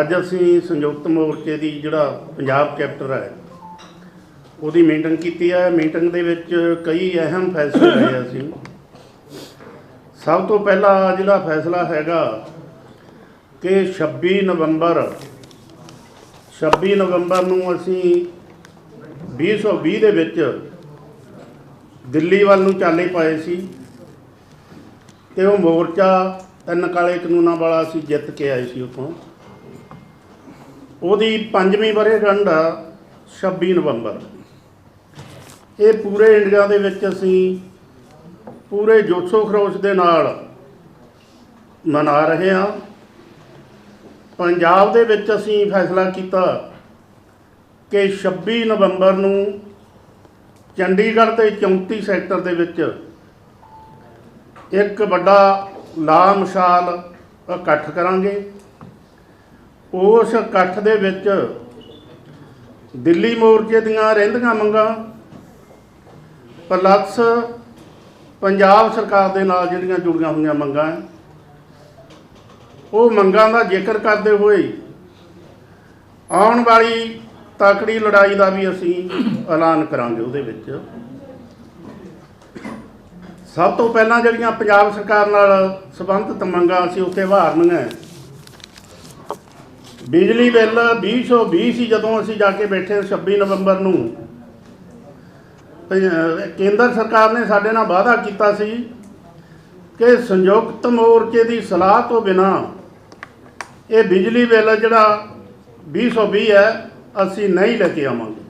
ਅੱਜ ਅਸੀਂ ਸੰਯੁਕਤ ਮੋਰਚੇ ਦੀ ਜਿਹੜਾ ਪੰਜਾਬ ਚੈਪਟਰ ਹੈ, ਉਹਦੀ ਮੀਟਿੰਗ ਕੀਤੀ ਹੈ। ਮੀਟਿੰਗ ਦੇ ਵਿੱਚ ਕਈ ਅਹਿਮ ਫੈਸਲੇ ਲਏ ਅਸੀਂ। ਸਭ ਤੋਂ ਪਹਿਲਾ ਜਿਹੜਾ ਫੈਸਲਾ ਹੈਗਾ ਕਿ 26 ਨਵੰਬਰ 26 ਨਵੰਬਰ ਨੂੰ ਅਸੀਂ 2020 ਦੇ ਵਿੱਚ ਦਿੱਲੀ ਵੱਲ ਨੂੰ ਚਾਲੇ ਪਾਏ ਸੀ ਤੇ ਉਹ ਮੋਰਚਾ ਤਿੰਨ ਕਾਲੇ ਕਾਨੂੰਨਾਂ ਵਾਲਾ ਅਸੀਂ ਜਿੱਤ ਕੇ ਆਏ ਸੀ ਉੱਥੋਂ। ਉਹਦੀ ਪੰਜਵੀਂ ਵਰ੍ਹੇਗੰਢ ਆ 26 ਨਵੰਬਰ। ਇਹ ਪੂਰੇ ਇੰਡੀਆ ਦੇ ਵਿੱਚ ਅਸੀਂ ਪੂਰੇ ਜੋਸ਼ੋ ਖਰੋਸ਼ ਦੇ ਨਾਲ ਮਨਾ ਰਹੇ ਹਾਂ। ਪੰਜਾਬ ਦੇ ਵਿੱਚ ਅਸੀਂ ਫੈਸਲਾ ਕੀਤਾ ਕਿ 26 ਨਵੰਬਰ ਨੂੰ ਚੰਡੀਗੜ੍ਹ ਤੇ 34 ਸੈਕਟਰ ਦੇ ਵਿੱਚ ਇੱਕ ਵੱਡਾ ਲਾਮਸ਼ਾਲ ਇਕੱਠ ਕਰਾਂਗੇ। ਉਸ ਇਕੱਠ ਦੇ ਵਿੱਚ ਦਿੱਲੀ ਮੋਰਚੇ ਦੀਆਂ ਰਹਿੰਦੀਆਂ ਮੰਗਾਂ ਪਲੱਸ ਪੰਜਾਬ ਸਰਕਾਰ ਦੇ ਨਾਲ ਜਿਹੜੀਆਂ ਜੁੜੀਆਂ ਹੋਈਆਂ ਮੰਗਾਂ ਉਹ ਮੰਗਾਂ ਦਾ ਜ਼ਿਕਰ ਕਰਦੇ ਹੋਏ ਆਉਣ ਵਾਲੀ ਤਾਕੜੀ ਲੜਾਈ ਦਾ ਵੀ ਅਸੀਂ ਐਲਾਨ ਕਰਾਂਗੇ ਉਹਦੇ ਵਿੱਚ। ਸਭ ਤੋਂ ਪਹਿਲਾਂ ਜਿਹੜੀਆਂ ਪੰਜਾਬ ਸਰਕਾਰ ਨਾਲ ਸੰਬੰਧਿਤ ਮੰਗਾਂ ਅਸੀਂ ਉੱਥੇ ਵਾਰਨੀਆਂ ਬਿਜਲੀ ਬਿੱਲ 2020 ਸੀ ਜਦੋਂ ਅਸੀਂ ਜਾ ਕੇ ਬੈਠੇ 26 ਨਵੰਬਰ ਨੂੰ। ਕੇਂਦਰ ਸਰਕਾਰ ਨੇ ਸਾਡੇ ਨਾਲ ਵਾਅਦਾ ਕੀਤਾ ਸੀ ਕਿ ਸੰਯੁਕਤ ਮੋਰਚੇ ਦੀ ਸਲਾਹ ਤੋਂ ਬਿਨਾ ਇਹ ਬਿਜਲੀ ਬਿੱਲ ਜਿਹੜਾ 2020 ਹੈ, ਅਸੀਂ ਨਹੀਂ ਲੈ ਕੇ ਆਵਾਂਗੇ।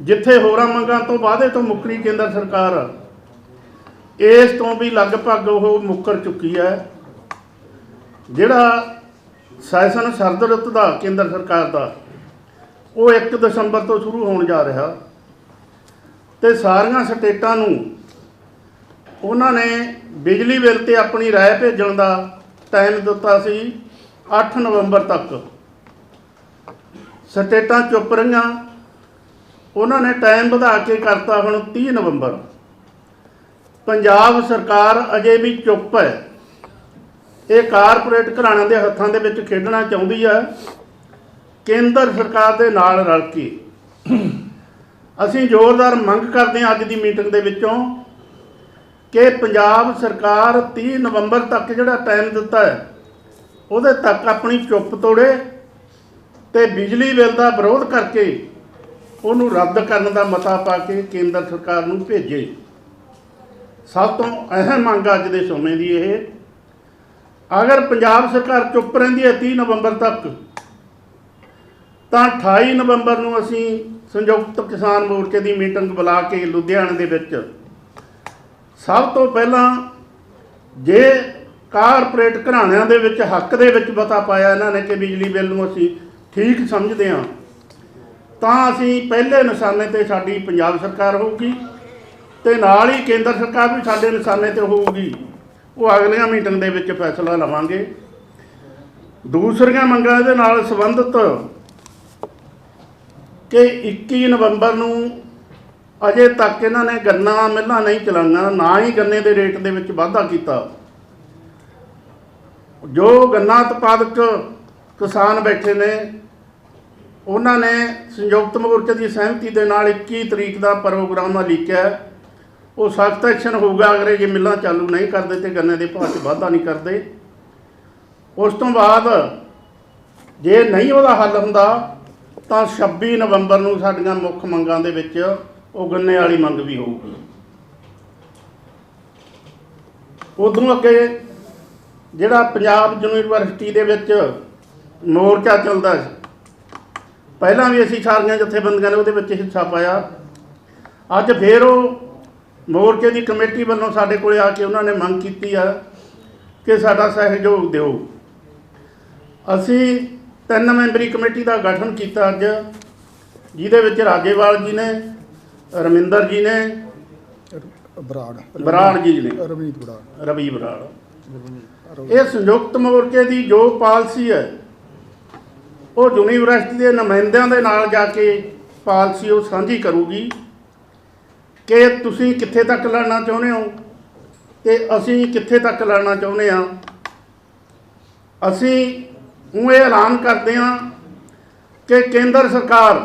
ਜਿੱਥੇ ਹੋਰਾਂ ਮੰਗਾਂ ਤੋਂ ਵਾਅਦੇ ਤੋਂ ਮੁੱਕਰੀ ਕੇਂਦਰ ਸਰਕਾਰ, ਇਸ ਤੋਂ ਵੀ ਲਗਭਗ ਉਹ ਮੁੱਕਰ ਚੁੱਕੀ ਹੈ। ਜਿਹੜਾ ਸੈਸ਼ਨ ਸਰਦ ਰੁੱਤ ਦਾ, ਕੇਂਦਰ ਸਰਕਾਰ ਦਾ, ਉਹ 1 ਦਸੰਬਰ ਤੋਂ ਸ਼ੁਰੂ ਹੋਣ ਜਾ ਰਿਹਾ। ਤੇ ਸਾਰੀਆਂ ਸਟੇਟਾਂ ਨੂੰ ਉਹਨਾਂ ਨੇ ਬਿਜਲੀ ਬਿੱਲ ਤੇ ਆਪਣੀ ਰਾਏ ਭੇਜਣ ਦਾ ਟਾਈਮ ਦਿੱਤਾ ਸੀ 8 ਨਵੰਬਰ ਤੱਕ। ਸਟੇਟਾਂ ਚੁੱਪ ਰਹੀਆਂ। ਉਹਨਾਂ ਨੇ ਟਾਈਮ ਵਧਾ ਕੇ ਕਰਤਾ ਹੁਣ 30 ਨਵੰਬਰ। ਪੰਜਾਬ ਸਰਕਾਰ ਅਜੇ ਵੀ ਚੁੱਪ ਹੈ। ਇਹ ਕਾਰਪੋਰੇਟ ਘਰਾਣਿਆਂ ਦੇ ਹੱਥਾਂ ਦੇ ਵਿੱਚ ਖੇਡਣਾ ਚਾਹੁੰਦੀ ਹੈ। ਕੇਂਦਰ ਸਰਕਾਰ ਦੇ ਨਾਲ ਰਲ ਕੇ। ਅਸੀਂ ਜ਼ੋਰਦਾਰ ਮੰਗ ਕਰਦੇ ਹਾਂ ਅੱਜ ਦੀ ਮੀਟਿੰਗ ਦੇ ਵਿੱਚੋਂ ਕਿ ਪੰਜਾਬ ਸਰਕਾਰ 30 ਨਵੰਬਰ ਤੱਕ ਜਿਹੜਾ ਟਾਈਮ ਦਿੱਤਾ ਹੈ, ਉਹਦੇ ਤੱਕ ਆਪਣੀ ਚੁੱਪ ਤੋੜੇ ਤੇ ਬਿਜਲੀ ਬਿੱਲ ਦਾ ਵਿਰੋਧ ਕਰਕੇ ਉਹਨੂੰ ਰੱਦ ਕਰਨ ਦਾ ਮਤਾ ਪਾ ਕੇ ਕੇਂਦਰ ਸਰਕਾਰ ਨੂੰ ਭੇਜੇ। ਸਭ ਤੋਂ ਅਹਿਮ ਮੰਗ ਅੱਜ ਦੇ ਸਮੇਂ ਦੀ ਇਹ ਅਗਰ ਪੰਜਾਬ ਸਰਕਾਰ ਚੁੱਪ ਰਹਿੰਦੀ ਹੈ 30 ਨਵੰਬਰ ਤੱਕ, ਤਾਂ 28 ਨਵੰਬਰ ਨੂੰ ਅਸੀਂ ਸੰਯੁਕਤ ਕਿਸਾਨ ਮੋਰਚੇ ਦੀ ਮੀਟਿੰਗ ਬੁਲਾ ਕੇ ਲੁਧਿਆਣੇ ਦੇ ਵਿੱਚ ਸਭ ਤੋਂ ਪਹਿਲਾਂ ਜੇ ਕਾਰਪੋਰੇਟ ਘਰਾਣਿਆਂ ਦੇ ਵਿੱਚ ਹੱਕ ਦੇ ਵਿੱਚ ਬਤਾ ਪਾਇਆ ਇਹਨਾਂ ਨੇ ਕਿ ਬਿਜਲੀ ਬਿੱਲ ਨੂੰ ਅਸੀਂ ਠੀਕ ਸਮਝਦੇ ਹਾਂ, ਤਾਂ ਅਸੀਂ ਪਹਿਲੇ ਨਿਸ਼ਾਨੇ ਤੇ ਸਾਡੀ ਪੰਜਾਬ ਸਰਕਾਰ ਹੋਊਗੀ ਤੇ ਨਾਲ ਹੀ ਕੇਂਦਰ ਸਰਕਾਰ ਵੀ ਸਾਡੇ ਨਿਸ਼ਾਨੇ ਤੇ ਹੋਊਗੀ। ਉਹ ਅਗਲੀਆਂ ਮੀਟਿੰਗ ਦੇ ਵਿੱਚ ਫੈਸਲਾ ਲਵਾਂਗੇ। ਦੂਸਰੀਆਂ ਮੰਗਾਂ ਦੇ ਨਾਲ ਸੰਬੰਧਿਤ ਕਿ 21 ਨਵੰਬਰ ਨੂੰ ਅਜੇ ਤੱਕ ਇਹਨਾਂ ਨੇ ਗੰਨਾ ਮਿੱਲਾਂ ਨਹੀਂ ਚਲਾਈਆਂ, ਨਾ ਹੀ ਗੰਨੇ ਦੇ ਰੇਟ ਦੇ ਵਿੱਚ ਵਾਧਾ ਕੀਤਾ। ਜੋ ਗੰਨਾ ਉਤਪਾਦਕ ਕਿਸਾਨ ਬੈਠੇ ਨੇ, ਉਹਨਾਂ ਨੇ ਸੰਯੁਕਤ ਮੋਰਚੇ ਦੀ ਸਹਿਮਤੀ ਦੇ ਨਾਲ 21 ਤਰੀਕ ਦਾ ਪ੍ਰੋਗਰਾਮ ਲਿਖਿਆ ਉਹ ਸਖਤ ਐਕਸ਼ਨ ਹੋਊਗਾ ਅਗਰ ਜੇ ਮਿੱਲਾਂ ਚਾਲੂ ਨਹੀਂ ਕਰਦੇ ਤੇ ਗੰਨੇ ਦੇ ਭਾਅ 'ਚ ਵਾਧਾ ਨਹੀਂ ਕਰਦੇ। ਉਸ ਤੋਂ ਬਾਅਦ ਜੇ ਨਹੀਂ ਉਹਦਾ ਹੱਲ ਹੁੰਦਾ, ਤਾਂ 26 ਨਵੰਬਰ ਨੂੰ ਸਾਡੀਆਂ ਮੁੱਖ ਮੰਗਾਂ ਦੇ ਵਿੱਚ ਉਹ ਗੰਨੇ ਵਾਲੀ ਮੰਗ ਵੀ ਹੋਊਗੀ। ਉਦੋਂ ਅੱਗੇ ਜਿਹੜਾ ਪੰਜਾਬ ਯੂਨੀਵਰਸਿਟੀ ਦੇ ਵਿੱਚ ਮੋਰਚਾ ਚੱਲਦਾ ਸੀ, ਪਹਿਲਾਂ ਵੀ ਅਸੀਂ ਸਾਰੀਆਂ ਜਥੇਬੰਦੀਆਂ ਨੇ ਉਹਦੇ ਵਿੱਚ ਹਿੱਸਾ ਪਾਇਆ। ਅੱਜ ਫੇਰ ਉਹ ਮੋਰਚੇ ਦੀ ਕਮੇਟੀ ਵੱਲੋਂ ਸਾਡੇ ਕੋਲੇ ਆ ਕੇ ਉਹਨਾਂ ਨੇ ਮੰਗ ਕੀਤੀ ਆ ਕਿ ਸਾਡਾ ਸਹਿਯੋਗ ਦਿਓ। ਅਸੀਂ ਤਿੰਨ ਮੈਂਬਰੀ ਕਮੇਟੀ ਦਾ ਗਠਨ ਕੀਤਾ ਅੱਜ ਜਿਹਦੇ ਵਿੱਚ ਰਾਜੇਵਾਲ ਜੀ ਨੇ ਰਮਿੰਦਰ ਜੀ ਨੇ ਬਰਾੜ। ਬਰਾੜ ਜੀ ਨੇ। ਰਵਨੀਤ ਬਰਾੜ। ਰਵੀ ਬਰਾੜ। ਇਹ ਸੰਯੁਕਤ ਮੋਰਚੇ ਦੀ ਜੋ ਪਾਲਿਸੀ ਹੈ ਉਹ ਯੂਨੀਵਰਸਿਟੀ ਦੇ ਨੁਮਾਇੰਦਿਆਂ ਦੇ ਨਾਲ ਜਾ ਕੇ ਪਾਲਿਸੀ ਉਹ ਸਾਂਝੀ ਕਰੂਗੀ। ਕਿ ਤੁਸੀਂ ਕਿੱਥੇ ਤੱਕ ਲੜਨਾ ਚਾਹੁੰਦੇ ਹੋ? ਤੇ ਅਸੀਂ ਕਿੱਥੇ ਤੱਕ ਲੜਨਾ ਚਾਹੁੰਦੇ ਹਾਂ? ਅਸੀਂ ਹੁਣ ਇਹ ਐਲਾਨ ਕਰਦੇ ਹਾਂ ਕਿ ਕੇਂਦਰ ਸਰਕਾਰ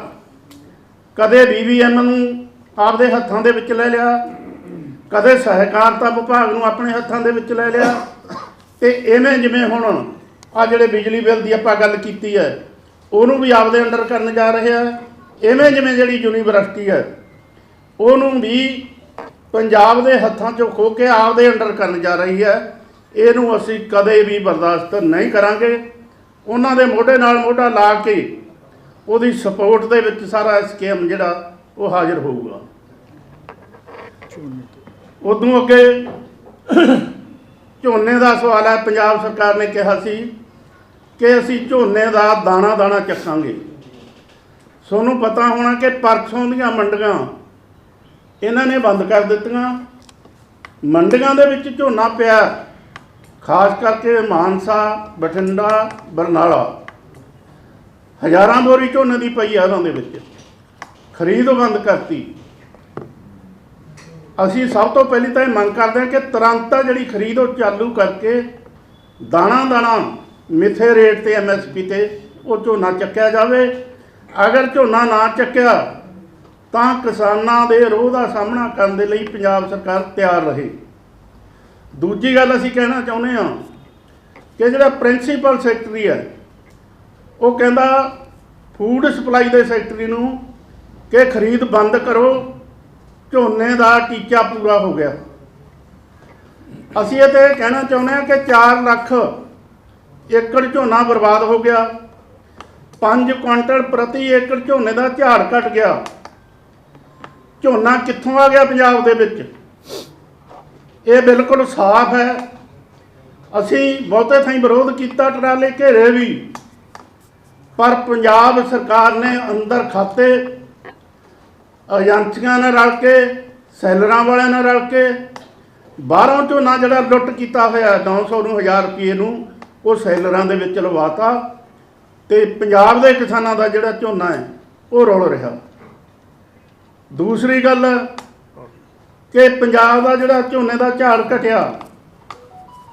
ਕਦੇ ਬੀਬੀਐਮ ਨੂੰ ਆਪਦੇ ਹੱਥਾਂ ਦੇ ਵਿੱਚ ਲੈ ਲਿਆ, ਕਦੇ ਸਹਿਕਾਰਤਾ ਵਿਭਾਗ ਨੂੰ ਆਪਣੇ ਹੱਥਾਂ ਦੇ ਵਿੱਚ ਲੈ ਲਿਆ ਤੇ ਐਵੇਂ ਜਿਵੇਂ ਹੁਣ ਆ ਜਿਹੜੇ ਬਿਜਲੀ ਬਿੱਲ ਦੀ ਆਪਾਂ ਗੱਲ ਕੀਤੀ ਹੈ, ਉਹਨੂੰ ਵੀ ਆਪਦੇ ਅੰਡਰ ਕਰਨ ਜਾ ਰਹੇ ਆ ਇਵੇਂ ਜਿਵੇਂ ਜਿਹੜੀ ਯੂਨੀਵਰਸਿਟੀ ਹੈ ਉਹਨੂੰ ਵੀ ਪੰਜਾਬ ਦੇ ਹੱਥਾਂ 'ਚੋਂ ਖੋ ਕੇ ਆਪਦੇ ਅੰਡਰ ਕਰਨ ਜਾ ਰਹੀ ਹੈ। ਇਹਨੂੰ ਅਸੀਂ ਕਦੇ ਵੀ ਬਰਦਾਸ਼ਤ ਨਹੀਂ ਕਰਾਂਗੇ। ਉਹਨਾਂ ਦੇ ਮੋਢੇ ਨਾਲ ਮੋਢਾ ਲਾ ਕੇ ਉਹਦੀ ਸਪੋਰਟ ਦੇ ਵਿੱਚ ਸਾਰਾ ਸਕੀਮ ਜਿਹੜਾ, ਉਹ ਹਾਜ਼ਰ ਹੋਊਗਾ। ਉਦੋਂ ਅੱਗੇ ਝੋਨੇ ਦਾ ਸਵਾਲ ਹੈ। ਪੰਜਾਬ ਸਰਕਾਰ ਨੇ ਕਿਹਾ ਸੀ ਕਿ ਅਸੀਂ ਝੋਨੇ ਦਾ ਦਾਣਾ ਦਾਣਾ ਚੱਕਾਂਗੇ। ਤੁਹਾਨੂੰ ਪਤਾ ਹੋਣਾ ਕਿ ਪਰਸੋਂ ਦੀਆਂ ਮੰਡੀਆਂ ਇਹਨਾਂ ਨੇ ਬੰਦ ਕਰ ਦਿੱਤੀਆਂ। ਮੰਡੀਆਂ ਦੇ ਵਿੱਚ ਝੋਨਾ ਪਿਆ। ਖਾਸ ਕਰਕੇ ਮਾਨਸਾ, ਬਠਿੰਡਾ, ਬਰਨਾਲਾ। ਹਜ਼ਾਰਾਂ ਬੋਰੀ ਝੋਨੇ ਦੀ ਪਈ ਆ ਉਹਨਾਂ ਦੇ ਵਿੱਚ। ਖਰੀਦ ਬੰਦ ਕਰਤੀ। ਅਸੀਂ ਸਭ ਤੋਂ ਪਹਿਲੀ ਤਾਂ ਇਹ ਮੰਗ ਕਰਦੇ ਹਾਂ ਕਿ ਤੁਰੰਤ ਜਿਹੜੀ ਖਰੀਦ ਉਹ ਚਾਲੂ ਕਰਕੇ ਦਾਣਾ ਦਾਣਾ ਮਿੱਥੇ ਰੇਟ ਤੇ ਐਮਐਸਪੀ ਤੇ ਉਹ ਝੋਨਾ ਚੱਕਿਆ ਜਾਵੇ। ਅਗਰ ਝੋਨਾ ਨਾ ਚੱਕਿਆ ਤਾਂ ਕਿਸਾਨਾਂ ਦੇ ਰੋਹ ਦਾ ਸਾਹਮਣਾ ਕਰਨ ਦੇ ਲਈ ਪੰਜਾਬ ਸਰਕਾਰ ਤਿਆਰ ਰਹੇ। ਦੂਜੀ ਗੱਲ ਅਸੀਂ ਕਹਿਣਾ ਚਾਹੁੰਦੇ ਹਾਂ ਕਿ ਜਿਹੜਾ ਪ੍ਰਿੰਸੀਪਲ ਸੈਕਟਰੀ ਹੈ, ਉਹ ਕਹਿੰਦਾ ਫੂਡ ਸਪਲਾਈ ਦੇ ਸੈਕਟਰੀ ਨੂੰ ਕਿ ਖਰੀਦ ਬੰਦ ਕਰੋ, ਝੋਨੇ ਦਾ ਟੀਚਾ ਪੂਰਾ ਹੋ ਗਿਆ। ਅਸੀਂ ਇਹ ਤੇ ਕਹਿਣਾ ਚਾਹੁੰਦੇ ਹਾਂ ਕਿ 4 ਲੱਖ ਏਕੜ ਝੋਨਾ ਬਰਬਾਦ ਹੋ ਗਿਆ। 5 ਕੁਇੰਟਲ ਪ੍ਰਤੀ ਏਕੜ ਝੋਨੇ ਦਾ ਝਾੜ ਘਟ ਗਿਆ। ਝੋਨਾ ਕਿੱਥੋਂ ਆ ਗਿਆ ਪੰਜਾਬ ਦੇ ਵਿੱਚ? ਇਹ ਬਿਲਕੁਲ ਸਾਫ਼ ਹੈ। ਅਸੀਂ ਬਹੁਤੇ ਥਾਈਂ ਵਿਰੋਧ ਕੀਤਾ ਟਰਾਲੇ ਘੇਰੇ ਵੀ, ਪਰ ਪੰਜਾਬ ਸਰਕਾਰ ਨੇ ਅੰਦਰ ਖਾਤੇ, ਏਜੰਸੀਆਂ ਨਾਲ ਰਲ ਕੇ, ਸੈਲਰਾਂ ਵਾਲਿਆਂ ਨਾਲ ਰਲ ਕੇ, ਬਾਹਰੋਂ ਝੋਨਾ ਜਿਹੜਾ ਲੁੱਟ ਕੀਤਾ ਹੋਇਆ 900 ਨੂੰ 1000 ਰੁਪਏ ਨੂੰ, ਉਹ ਸੈਲਰਾਂ ਦੇ ਵਿੱਚ ਲਵਾਤਾ ਤੇ ਪੰਜਾਬ ਦੇ ਕਿਸਾਨਾਂ ਦਾ ਜਿਹੜਾ ਝੋਨਾ ਹੈ, ਉਹ ਰੁਲ ਰਿਹਾ। ਦੂਸਰੀ ਗੱਲ ਕਿ ਪੰਜਾਬ ਦਾ ਜਿਹੜਾ ਝੋਨੇ ਦਾ ਝਾੜ ਘਟਿਆ,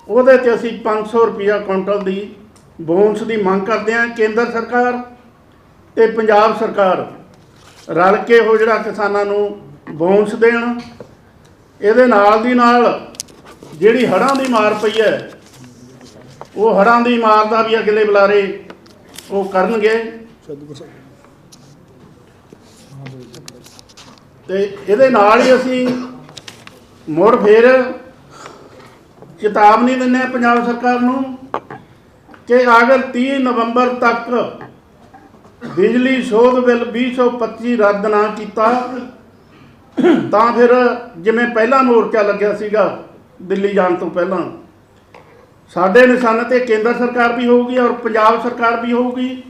ਉਹਦੇ ਤੇ ਅਸੀਂ 500 ਰੁਪਿਆ ਕੁਇੰਟਲ ਦੀ ਬੋਨਸ ਦੀ ਮੰਗ ਕਰਦੇ ਹਾਂ, ਕੇਂਦਰ ਸਰਕਾਰ ਤੇ ਪੰਜਾਬ ਸਰਕਾਰ ਰਲ ਕੇ ਉਹ ਜਿਹੜਾ ਕਿਸਾਨਾਂ ਨੂੰ ਬੋਨਸ ਦੇਣ। ਇਹਦੇ ਨਾਲ ਦੀ ਨਾਲ ਜਿਹੜੀ ਹੜ੍ਹਾਂ ਦੀ ਮਾਰ ਪਈ ਹੈ, ਉਹ ਹੜ੍ਹਾਂ ਦੀ ਮਾਰ ਦਾ ਵੀ ਅਗਲੇ ਬੁਲਾਰੇ ਉਹ ਕਰਨਗੇ। ਤੇ ਇਹਦੇ ਨਾਲ ਹੀ ਅਸੀਂ ਮੁੜ ਫੇਰ ਚੇਤਾਵਨੀ ਦਿੰਦੇ ਹਾਂ ਪੰਜਾਬ ਸਰਕਾਰ ਨੂੰ ਕਿ ਅਗਰ 30 ਨਵੰਬਰ ਤੱਕ ਬਿਜਲੀ ਸੋਧ ਬਿੱਲ 2025 ਰੱਦ ਨਾ ਕੀਤਾ, ਤਾਂ ਫਿਰ ਜਿਵੇਂ ਪਹਿਲਾ ਮੋਰਚਾ ਲੱਗਿਆ ਸੀਗਾ ਦਿੱਲੀ ਜਾਣ ਤੋਂ ਪਹਿਲਾਂ, ਸਾਡੇ ਨਿਸ਼ਾਨੇ ਤੇ ਕੇਂਦਰ ਸਰਕਾਰ ਵੀ ਹੋਊਗੀ ਔਰ ਪੰਜਾਬ ਸਰਕਾਰ ਵੀ ਹੋਊਗੀ,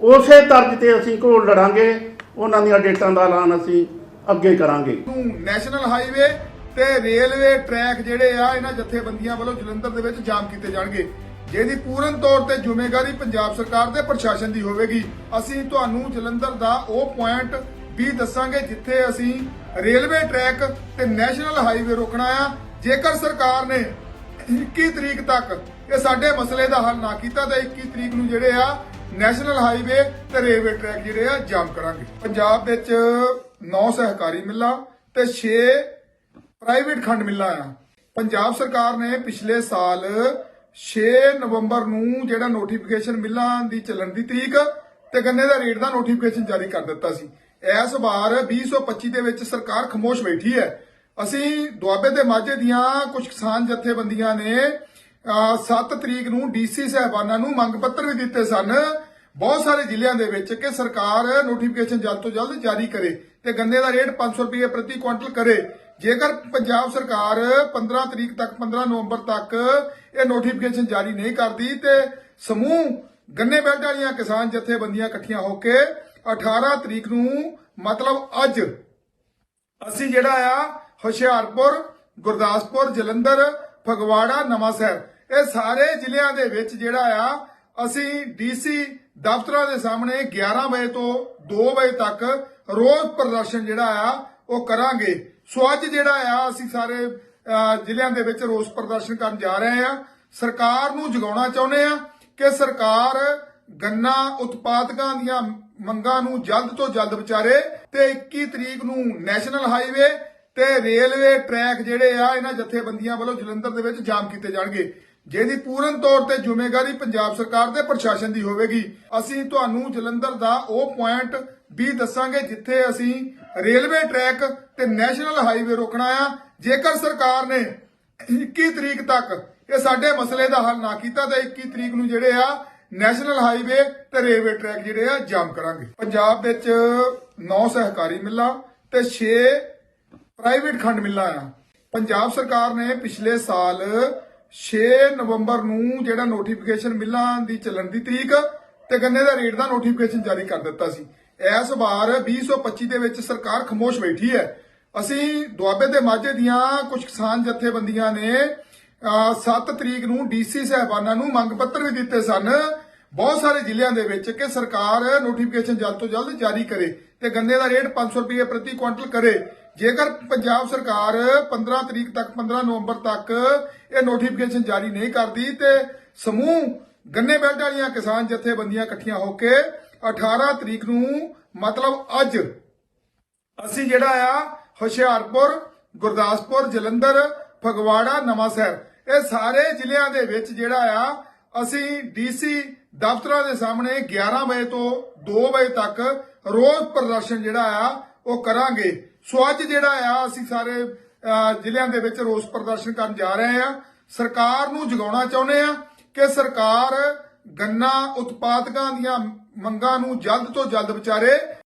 ਉਸੇ ਤਰਜ਼ ਤੇ ਅਸੀਂ ਘੋਲ ਲੜਾਂਗੇ, ਉਹਨਾਂ ਦੀਆਂ ਡੇਟਾਂ ਦਾ ਐਲਾਨ ਅਸੀਂ ਅੱਗੇ ਕਰਾਂਗੇ। ਨੂੰ ਨੈਸ਼ਨਲ ਹਾਈਵੇ ਤੇ ਰੇਲਵੇ ਟਰੈਕ ਜਿਹੜੇ ਆ, ਇਹਨਾਂ ਜਥੇਬੰਦੀਆਂ ਵੱਲੋਂ ਜਲੰਧਰ ਦੇ ਵਿੱਚ ਜਾਮ ਕੀਤੇ ਜਾਣਗੇ। ਜਿਹਦੀ ਪੂਰਨ ਤੌਰ ਤੇ ਜ਼ਿੰਮੇਵਾਰੀ ਪੰਜਾਬ ਸਰਕਾਰ ਤੇ ਪ੍ਰਸ਼ਾਸਨ ਦੀ ਹੋਵੇਗੀ। ਅਸੀਂ ਤੁਹਾਨੂੰ ਜਲੰਧਰ ਦਾ ਉਹ ਪੁਆਇੰਟ ਵੀ ਦੱਸਾਂਗੇ ਜਿੱਥੇ ਅਸੀਂ ਰੇਲਵੇ ਟਰੈਕ ਤੇ ਨੈਸ਼ਨਲ ਹਾਈਵੇ ਰੋਕਣਾ ਆ। ਜੇਕਰ ਸਰਕਾਰ ਨੇ 21 ਤਰੀਕ ਤੱਕ ਇਹ ਸਾਡੇ ਮਸਲੇ ਦਾ ਹੱਲ ਨਾ ਕੀਤਾ, ਤਾਂ 21 ਤਰੀਕ ਨੂੰ ਜਿਹੜੇ ਆ, ਨੈਸ਼ਨਲ ਹਾਈਵੇ ਤੇ ਰੇਲਵੇ ਟਰੈਕ ਜਿਹੜੇ ਆ, ਜਾਮ ਕਰਾਂਗੇ। ਪੰਜਾਬ ਵਿੱਚ 9 ਸਹਿਕਾਰੀ ਮਿੱਲਾਂ ਤੇ 6 ਪ੍ਰਾਈਵੇਟ ਖੰਡ ਮਿੱਲਾਂ ਆ। ਪੰਜਾਬ ਸਰਕਾਰ ਨੇ ਪਿਛਲੇ ਸਾਲ 6 ਨਵੰਬਰ ਨੂੰ ਜਿਹੜਾ ਨੋਟੀਫਿਕੇਸ਼ਨ ਮਿੱਲਾਂ ਦੀ ਚੱਲਣ ਦੀ ਤਰੀਕ ਤੇ ਗੰਨੇ ਦਾ ਰੇਟ ਦਾ ਨੋਟੀਫਿਕੇਸ਼ਨ ਜਾਰੀ ਕਰ ਦਿੱਤਾ ਸੀ। ਇਸ ਵਾਰ 2025 ਦੇ ਵਿੱਚ ਸਰਕਾਰ ਖਮੋਸ਼ ਬੈਠੀ ਹੈ। ਅਸੀਂ ਦੁਆਬੇ ਦੇ ਮਾਝੇ ਦੀਆਂ ਕੁਝ ਕਿਸਾਨ ਜਥੇਬੰਦੀਆਂ ਨੇ 7 ਤਰੀਕ ਨੂੰ ਡੀਸੀ ਸਾਹਿਬਾਨਾਂ ਨੂੰ ਮੰਗ ਪੱਤਰ ਵੀ ਦਿੱਤੇ ਸਨ। ਬਹੁਤ ਸਾਰੇ ਜ਼ਿਲ੍ਹਿਆਂ ਦੇ ਵਿੱਚ ਕਿ ਸਰਕਾਰ ਨੋਟੀਫਿਕੇਸ਼ਨ ਜਲਦ ਤੋਂ ਜਲਦ ਜਾਰੀ ਕਰੇ। ਤੇ ਗੰਨੇ ਦਾ ਰੇਟ 500 ਰੁਪਏ ਪ੍ਰਤੀ ਕੁਇੰਟਲ ਕਰੇ। ਜੇਕਰ ਪੰਜਾਬ ਸਰਕਾਰ 15 ਤਰੀਕ ਤੱਕ 15 ਨਵੰਬਰ ਤੱਕ ਇਹ ਨੋਟੀਫਿਕੇਸ਼ਨ ਜਾਰੀ ਨਹੀਂ ਕਰਦੀ ਤੇ ਸਮੂਹ ਗੰਨੇ ਬੈਲਟ ਵਾਲੀਆਂ ਕਿਸਾਨ ਜਥੇਬੰਦੀਆਂ ਇਕੱਠੀਆਂ ਹੋ ਕੇ 18 ਤਰੀਕ ਨੂੰ ਮਤਲਬ ਅੱਜ ਅਸੀਂ ਜਿਹੜਾ ਆ ਹੁਸ਼ਿਆਰਪੁਰ, ਗੁਰਦਾਸਪੁਰ, ਜਲੰਧਰ, ਫਗਵਾੜਾ ਨਵਾਂ ਸ਼ਹਿਰ ਇਹ ਸਾਰੇ ਜ਼ਿਲ੍ਹਿਆਂ ਦੇ ਵਿੱਚ ਜਿਹੜਾ ਆ ਅਸੀਂ ਡੀਸੀ ਦਫ਼ਤਰਾਂ ਦੇ ਸਾਹਮਣੇ 11 ਵਜੇ ਤੋਂ 2 ਵਜੇ ਤੱਕ ਰੋਸ ਪ੍ਰਦਰਸ਼ਨ ਜਿਹੜਾ ਆ ਉਹ ਕਰਾਂਗੇ। ਸੋ ਅੱਜ ਜਿਹੜਾ ਆ ਅਸੀਂ ਸਾਰੇ ਅਹ, ਜ਼ਿਲ੍ਹਿਆਂ ਦੇ ਵਿੱਚ ਰੋਸ ਪ੍ਰਦਰਸ਼ਨ ਕਰਨ ਜਾ ਰਹੇ ਆ। ਸਰਕਾਰ ਨੂੰ ਜਗਾਉਣਾ ਚਾਹੁੰਦੇ ਆ ਕਿ ਸਰਕਾਰ ਗੰਨਾ ਉਤਪਾਦਕਾਂ ਦੀਆਂ ਮੰਗਾਂ ਨੂੰ ਜਲਦ ਤੋਂ ਜਲਦ ਵਿਚਾਰੇ ਤੇ 21 ਤਰੀਕ ਨੂੰ ਨੈਸ਼ਨਲ ਹਾਈਵੇ ਤੇ ਰੇਲਵੇ ਟਰੈਕ ਜਿਹੜੇ ਆ ਇਹਨਾਂ ਜਥੇਬੰਦੀਆਂ ਵੱਲੋਂ ਜਲੰਧਰ ਦੇ ਵਿੱਚ ਜਾਮ ਕੀਤੇ ਜਾਣਗੇ। ਜਿਹਦੀ ਪੂਰਨ ਤੌਰ ਤੇ ਜ਼ਿੰਮੇਵਾਰੀ ਪੰਜਾਬ ਸਰਕਾਰ ਤੇ ਪ੍ਰਸ਼ਾਸਨ ਦੀ ਹੋਵੇਗੀ। ਅਸੀਂ ਤੁਹਾਨੂੰ ਜਲੰਧਰ ਦਾ ਉਹ ਪੁਆਇੰਟ ਵੀ ਦੱਸਾਂਗੇ ਜਿੱਥੇ ਅਸੀਂ ਰੇਲਵੇ ਟਰੈਕ ਤੇ ਨੈਸ਼ਨਲ ਹਾਈਵੇ ਰੋਕਣਾ ਆ, ਜੇਕਰ ਸਰਕਾਰ ਨੇ 21 ਤਰੀਕ ਤੱਕ ਇਹ ਸਾਡੇ ਮਸਲੇ ਦਾ ਹੱਲ ਨਾ ਕੀਤਾ, ਤਾਂ 21 ਤਰੀਕ ਨੂੰ ਜਿਹੜੇ ਆ ਨੈਸ਼ਨਲ ਹਾਈਵੇ ਤੇ ਰੇਲਵੇ ਟਰੈਕ ਜਿਹੜੇ ਆ ਜਾਮ ਕਰਾਂਗੇ। ਪੰਜਾਬ ਵਿੱਚ 9 ਸਹਿਕਾਰੀ ਮਿੱਲਾਂ ਤੇ 6 ਪ੍ਰਾਈਵੇਟ ਖੰਡ ਮਿੱਲਾਂ ਆ। ਪੰਜਾਬ ਸਰਕਾਰ ਨੇ ਪਿਛਲੇ ਸਾਲ 6 ਨਵੰਬਰ ਨੂੰ ਜਿਹੜਾ ਨੋਟੀਫਿਕੇਸ਼ਨ ਮਿੱਲਾਂ ਦੀ ਚੱਲਣ ਦੀ ਤਰੀਕ ਤੇ ਗੰਨੇ ਦਾ ਰੇਟ ਦਾ ਨੋਟੀਫਿਕੇਸ਼ਨ ਜਾਰੀ ਕਰ ਦਿੱਤਾ ਸੀ। ਇਸ ਵਾਰ 2025 ਦੇ ਵਿੱਚ ਸਰਕਾਰ ਖਮੋਸ਼ ਬੈਠੀ ਹੈ। ਅਸੀਂ ਦੁਆਬੇ ਦੇ ਮਾਝੇ ਦੀਆਂ ਕੁਝ ਕਿਸਾਨ ਜਥੇਬੰਦੀਆਂ ਨੇ 7 ਤਰੀਕ ਨੂੰ ਡੀਸੀ ਸਹਿਬਾਨਾਂ ਨੂੰ ਮੰਗ ਪੱਤਰ ਵੀ ਦਿੱਤੇ ਸਨ। ਬਹੁਤ ਸਾਰੇ ਜ਼ਿਲ੍ਹਿਆਂ ਦੇ ਵਿੱਚ ਕਿ ਸਰਕਾਰ ਨੋਟੀਫਿਕੇਸ਼ਨ ਜਲਦ ਤੋਂ ਜਲਦ ਜਾਰੀ ਕਰੇ ਤੇ ਗੰਨੇ ਦਾ ਰੇਟ 500 ਰੁਪਏ ਪ੍ਰਤੀ ਕੁਇੰਟਲ ਕਰੇ। ਜੇਕਰ ਪੰਜਾਬ ਸਰਕਾਰ 15 ਤਰੀਕ ਤੱਕ 15 ਨਵੰਬਰ ਤੱਕ ਇਹ ਨੋਟੀਫਿਕੇਸ਼ਨ ਜਾਰੀ ਨਹੀਂ ਕਰਦੀ ਤੇ ਸਮੂਹ ਗੰਨੇ ਬੈਲਟ ਵਾਲੀਆਂ ਕਿਸਾਨ ਜਥੇਬੰਦੀਆਂ ਇਕੱਠੀਆਂ ਹੋ ਕੇ 18 ਤਰੀਕ ਨੂੰ, ਮਤਲਬ ਅੱਜ। ਅਸੀਂ ਜਿਹੜਾ ਆ, ਹੁਸ਼ਿਆਰਪੁਰ, ਗੁਰਦਾਸਪੁਰ, ਜਲੰਧਰ, ਫਗਵਾੜਾ ਨਵਾਂਸ਼ਹਿਰ ਇਹ ਸਾਰੇ ਜ਼ਿਲ੍ਹਿਆਂ ਦੇ ਵਿੱਚ ਜਿਹੜਾ ਆ, ਅਸੀਂ ਡੀਸੀ ਦਫ਼ਤਰਾਂ ਦੇ ਸਾਹਮਣੇ 11 ਵਜੇ ਤੋਂ 2 ਵਜੇ ਤੱਕ ਰੋਜ਼ ਪ੍ਰਦਰਸ਼ਨ ਜਿਹੜਾ ਆ, ਉਹ ਕਰਾਂਗੇ। ਸੋ ਅੱਜ ਜਿਹੜਾ ਆ, ਅਸੀਂ ਸਾਰੇ ਜ਼ਿਲ੍ਹਿਆਂ ਦੇ ਵਿੱਚ ਰੋਸ ਪ੍ਰਦਰਸ਼ਨ ਕਰਨ ਜਾ ਰਹੇ ਆ। ਸਰਕਾਰ ਨੂੰ ਜਗਾਉਣਾ ਚਾਹੁੰਦੇ ਆ ਕਿ ਸਰਕਾਰ ਗੰਨਾ ਉਤਪਾਦਕਾਂ ਦੀਆਂ ਮੰਗਾਂ ਨੂੰ ਜਲਦ ਤੋਂ ਜਲਦ ਵਿਚਾਰੇ